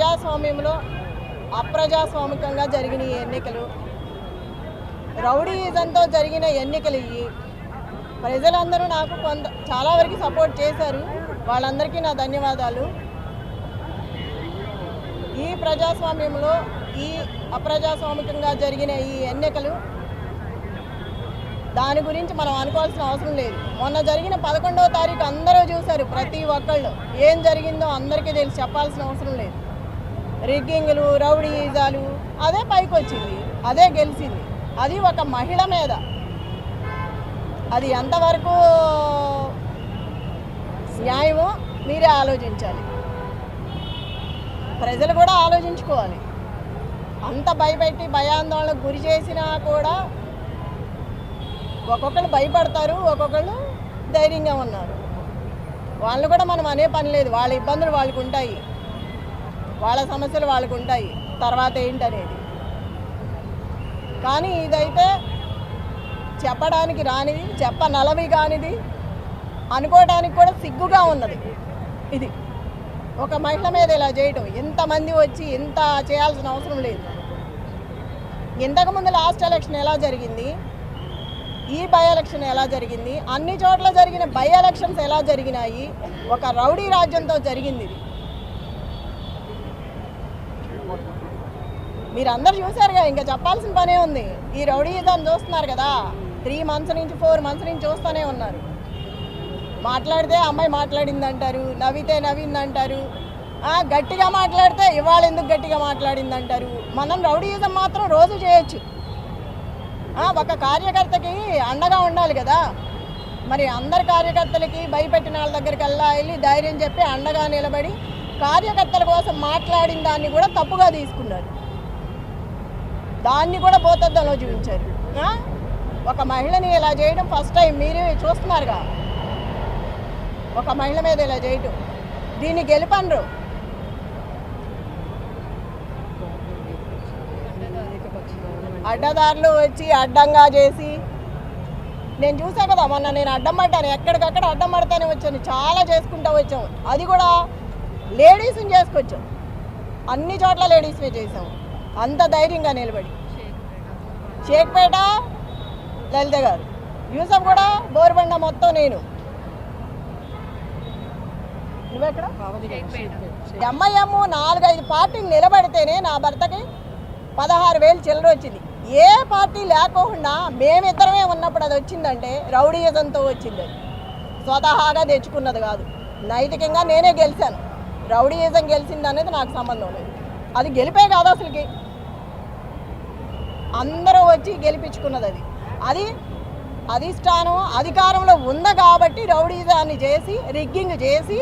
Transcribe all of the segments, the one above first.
ప్రజాస్వామ్యంలో అప్రజాస్వామికంగా జరిగిన ఈ ఎన్నికలు రౌడీయిజంతో జరిగిన ఎన్నికలు ఇవి. ప్రజలందరూ నాకు కొంత చాలా వరకు సపోర్ట్ చేశారు. వాళ్ళందరికీ నా ధన్యవాదాలు. ఈ ప్రజాస్వామ్యంలో ఈ అప్రజాస్వామికంగా జరిగిన ఈ ఎన్నికలు దాని గురించి మనం అనుకోవాల్సిన అవసరం లేదు. మొన్న జరిగిన పదకొండవ తారీఖు అందరూ చూశారు ప్రతి ఒక్కళ్ళు. ఏం జరిగిందో అందరికీ తెలిసి చెప్పాల్సిన అవసరం లేదు. రిగ్గింగ్లు రౌడీజాలు అదే పైకి వచ్చింది అదే గెలిచింది. అది ఒక మహిళ మీద. అది ఎంతవరకు న్యాయమో మీరే ఆలోచించాలి. ప్రజలు కూడా ఆలోచించుకోవాలి. అంత భయపెట్టి భయాందోళనకు గురి చేసినా కూడా ఒక్కొక్కళ్ళు భయపడతారు ఒక్కొక్కళ్ళు ధైర్యంగా ఉన్నారు. వాళ్ళు కూడా మనం అనే పని లేదు. వాళ్ళ ఇబ్బందులు వాళ్ళకు ఉంటాయి వాళ్ళ సమస్యలు వాళ్ళకు ఉంటాయి. తర్వాత ఏంటనేది. కానీ ఇదైతే చెప్పడానికి రానిది చెప్ప నలవి కానిది అనుకోవడానికి కూడా సిగ్గుగా ఉన్నది. ఇది. ఒక మహిళ మీద ఇలా చేయటం. ఇంతమంది వచ్చి ఇంత చేయాల్సిన అవసరం లేదు. ఇంతకుముందు లాస్ట్ ఎలక్షన్ ఎలా జరిగింది? ఈ బై ఎలక్షన్ ఎలా జరిగింది? అన్ని చోట్ల జరిగిన బై ఎలక్షన్స్ ఎలా జరిగినాయి? ఒక రౌడీ రాజ్యంతో జరిగింది ఇది. మీరు అందరు చూసారుగా ఇంకా చెప్పాల్సిన పనే ఉంది. ఈ రౌడీ దాన్ని చూస్తున్నారు కదా. త్రీ మంత్స్ నుంచి ఫోర్ మంత్స్ నుంచి చూస్తూనే ఉన్నారు. మాట్లాడితే అమ్మాయి మాట్లాడింది అంటారు నవ్వితే నవ్వింది అంటారు గట్టిగా మాట్లాడితే ఇవాళ ఎందుకు గట్టిగా మాట్లాడింది అంటారు మనం రౌడీయిజం మాత్రం రోజు చేయొచ్చు. ఒక కార్యకర్తకి అండగా ఉండాలి కదా. మరి అందరి కార్యకర్తలకి భయపెట్టిన వాళ్ళ దగ్గరికి వెళ్ళా వెళ్ళి ధైర్యం చెప్పి అండగా నిలబడి కార్యకర్తల కోసం మాట్లాడిన దాన్ని కూడా తప్పుగా తీసుకున్నారు. దాన్ని కూడా భూతద్దంలో చూపించారు. ఒక మహిళని ఇలా చేయడం ఫస్ట్ టైం మీరే చూస్తున్నారుగా. ఒక మహిళ మీద ఇలా చేయటం. దీన్ని గెలిపండ్రు. అడ్డదారులు వచ్చి అడ్డంగా చేసి నేను చూసా కదా మొన్న నేను అడ్డం పడ్డాను ఎక్కడికక్కడ అడ్డం పడతానే వచ్చాను చాలా చేసుకుంటూ వచ్చాము అది కూడా లేడీస్ని చేసుకొచ్చాం. అన్ని చోట్ల లేడీస్ని చేసాం. అంత ధైర్యంగా నిలబడి. షేక్పేట లలిత గారు. యూసఫ్ కూడా బోరుబండ మొత్తం నేను. నువ్వెక్కడ? ఎంఐఎం నాలుగైదు పార్టీలు నిలబడితేనే నా భర్తకి పదహారు వేలు చిల్లర వచ్చింది. ఏ పార్టీ లేకోకుండా మేమిద్దరమే ఉన్నప్పుడు అది వచ్చిందంటే రౌడీయిజంతో వచ్చింది అది. స్వతహాగా తెచ్చుకున్నది కాదు. నైతికంగా నేనే గెలిచాను. రౌడీయుజం గెలిచింది అనేది నాకు సంబంధం లేదు. అది గెలిపే కాదు అసలుకి. అందరూ వచ్చి గెలిపించుకున్నది అది. అది అధిష్టానం అధికారంలో ఉంది కాబట్టి రౌడీజాన్ని చేసి రిగ్గింగ్ చేసి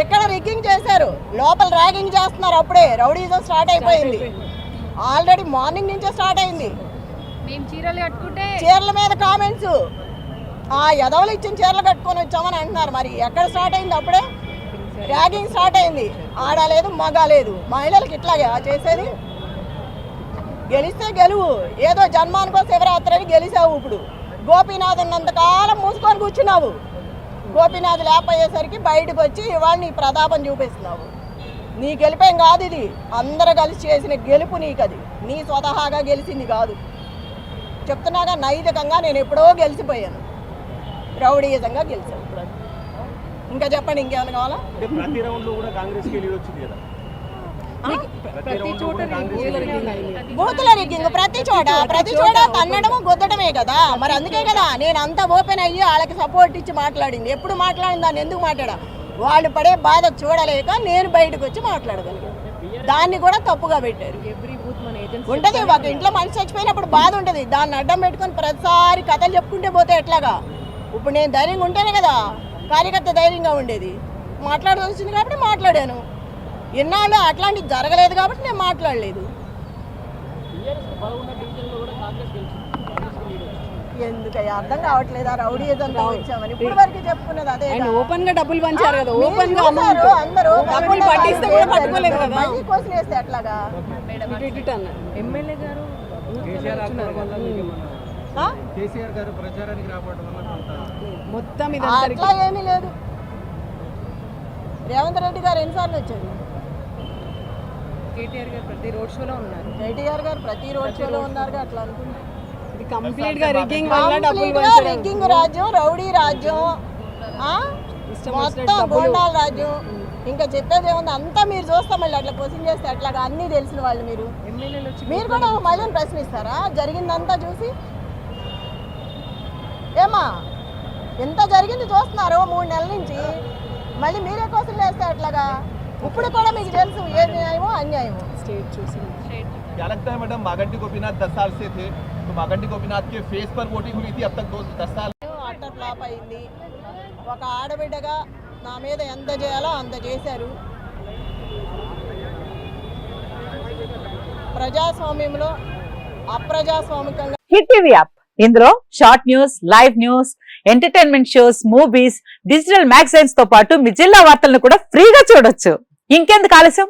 ఇక్కడ రిగ్గింగ్ చేశారు? లోపల ర్యాగింగ్ చేస్తున్నారు అప్పుడే. రౌడీజం స్టార్ట్ అయిపోయింది. ఆల్రెడీ మార్నింగ్ నుంచే స్టార్ట్ అయింది. చీరలు మీద కామెంట్స్. ఆ ఎదవలు ఇచ్చిన చీరలు కట్టుకొని వచ్చామని అంటున్నారు. మరి ఎక్కడ స్టార్ట్ అయింది అప్పుడే? ర్యాగింగ్ స్టార్ట్ అయింది. ఆడ లేదు మగ లేదు. మహిళలకు ఇట్లాగే చేసేది. గెలిస్తే గెలువు. ఏదో జన్మానికో శివరాత్రి అని గెలిచావు ఇప్పుడు. గోపీనాథ్ ఉన్నంతకాలం మూసుకొని కూర్చున్నావు. గోపీనాథ్ లేకపోయేసరికి బయటకు వచ్చి ఇవాళ నీ ప్రతాపం చూపిస్తున్నావు. నీ గెలిపేం కాదు ఇది. అందరు కలిసి చేసిన గెలుపు నీకు అది నీ స్వతహాగా గెలిచింది కాదు. చెప్తున్నాగా నైతికంగా నేను ఎప్పుడో గెలిచిపోయాను. రౌడీయుతంగా గెలిచాను. ఇప్పుడు ఇంకా చెప్పండి ఇంకేమైనా కావాలా? ప్రతి కూడా వచ్చింది కదా. బూతుల రిగ్గింగ్ ప్రతి చోట ప్రతి చోట తన్నడము గుద్దడమే కదా. మరి అందుకే కదా నేను అంత ఓపెన్ అయ్యి వాళ్ళకి సపోర్ట్ ఇచ్చి మాట్లాడింది. ఎప్పుడు మాట్లాడింది దాన్ని ఎందుకు మాట్లాడా? వాళ్ళు పడే బాధ చూడలేక నేను బయటకు వచ్చి మాట్లాడగలిగాను దాన్ని కూడా తప్పుగా పెట్టారు. ఉంటది ఒక ఇంట్లో మనిషి చచ్చిపోయినప్పుడు బాధ ఉంటుంది. దాన్ని అడ్డం పెట్టుకొని ప్రతిసారి కథలు చెప్పుకుంటే పోతే ఎట్లాగా? ఇప్పుడు నేను ధైర్యంగా ఉంటేనే కదా కార్యకర్త ధైర్యంగా ఉండేది. మాట్లాడవలసింది కాబట్టి మాట్లాడాను. ఎన్నాళ్ళు అట్లాంటివి జరగలేదు కాబట్టి నేను మాట్లాడలేదు. ఎందుకయ్యా? అర్థం కావట్లేదా? రౌడీ ఏదంతా వచ్చామని. ఇప్పుడు వరకు చెప్పుకున్నది అదే ఓపెన్గా డబ్బులు పంచారు కదా. ఓపెన్గా చూసారు అందరూ డబ్బులు పట్టిస్తే కూడా పట్టుకోలేదు కదా. మళ్ళీ కోసం వేస్తే ఎమ్మెల్యే గారు కేసీఆర్ ఆ? గారు ప్రచారానికి రావడం మొత్తం ఇది అట్లా ఏమీ లేదు. రేవంత్ రెడ్డి గారు ఎన్నిసార్లు వచ్చారు? కేటీఆర్ గారు ప్రతి రోడ్ షోలో ఉన్నారు. కేటీఆర్ గారు ప్రతి రోడ్ షోలో ఉన్నారు అట్లా అనుకుంటా. ఇది కంప్లీట్గా రిగ్గింగ్ వల్ల డబ్బులు రిగ్గింగ్ రాజ్యం రౌడీ రాజ్యం మొత్తం. గోండాల రాజ్యం ఇంకా చెప్పేది ఏముంది? అంతా మీరు చూస్తాం మళ్ళీ అట్లా క్వశ్చన్ చేస్తే అట్లాగా అన్నీ తెలిసిన వాళ్ళు మీరు. మీరు కూడా మళ్ళీ ప్రశ్నిస్తారా? జరిగిందంతా చూసి? ఏమా? ఎంత జరిగింది చూస్తున్నారు మూడు నెలల నుంచి. మళ్ళీ మీరే క్వశ్చన్ చేస్తే అట్లాగా? ఇప్పుడు కూడా మీకు తెలుసు ఏ న్యాయమో అన్యాయమో స్టేట్ చూసి क्या लगता है मैडम मागंटी गोपीनाथ दस साल से थे तो मागंटी गोपीनाथ के फेस पर वोटिंग हुई थी अब तक दो दस साल అట్టర్ ఫ్లాప్ అయింది ఒక ఆడబిడ్డగా నా మీద ఎంత చేయాలో అంత చేశారు ప్రజాస్వామ్యంలో అప్రజాస్వామికంగా హిట్ టీవీ యాప్ ఇందులో short news live news entertainment shows movies digital magazines తో పాటు మీ జిల్లా వార్తలను కూడా ఫ్రీగా చూడొచ్చు ఇంకెందుకు ఆలస్యం